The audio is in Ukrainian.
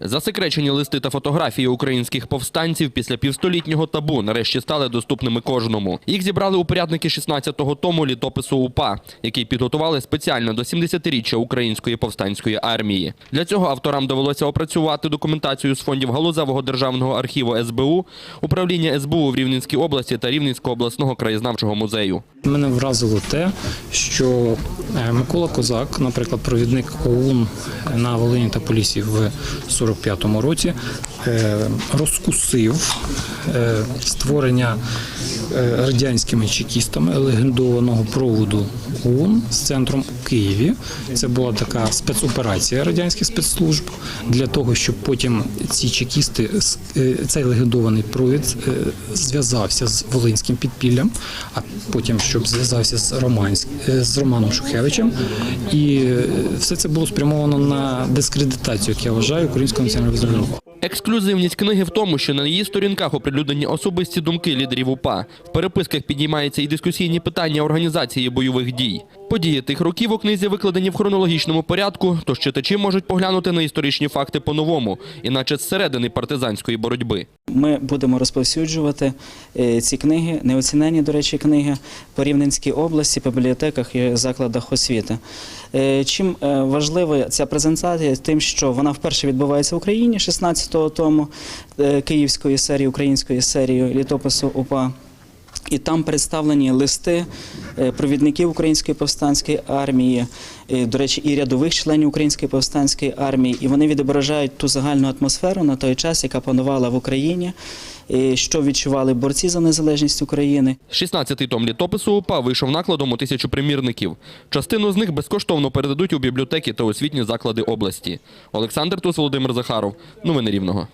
Засекречені листи та фотографії українських повстанців після півстолітнього табу нарешті стали доступними кожному. Їх зібрали упорядники 16-го тому літопису УПА, який підготували спеціально до 70-річчя української повстанської армії. Для цього авторам довелося опрацювати документацію з фондів галузевого державного архіву СБУ, управління СБУ в Рівненській області та Рівненського обласного краєзнавчого музею. Мене вразило те, що е, Микола Козак, наприклад, провідник ОУН на Волині та Полісі в 45-му році, розкусив е, створення е, радянськими чекістами легендованого проводу ОУН з центром у Києві. Це була така спецоперація радянських спецслужб для того, щоб потім ці чекісти, е, цей легендований провід е, зв'язався з волинським підпіллям, а потім щоб зв'язався з Романськ, е, з Романом Шухевичем. І е, все це було спрямовано на дискредитацію, як я вважаю, українського національного руху. Ексклюзивність книги в тому, що на її сторінках оприлюднені особисті думки лідерів УПА. В переписках піднімаються і дискусійні питання організації бойових дій. Події тих років у книзі викладені в хронологічному порядку, тож читачі можуть поглянути на історичні факти по-новому, іначе зсередини партизанської боротьби. Ми будемо розповсюджувати е, ці книги, неоцінені, до речі, книги по Рівненській області, по бібліотеках і закладах освіти. Е, Чим е, важлива ця презентація? Тим, що вона вперше відбувається в Україні 16-го тому київської серії, української серії літопису УПА. І там представлені листи е, провідників Української повстанської армії, е, до речі, і рядових членів Української повстанської армії, і вони відображають ту загальну атмосферу на той час, яка панувала в Україні, е, що відчували борці за незалежність України. 16-й том літопису УПА вийшов накладом у тисячу примірників. Частину з них безкоштовно передадуть у бібліотеки та освітні заклади області. Олександр Тус, Володимир Захаров. Новини Рівного.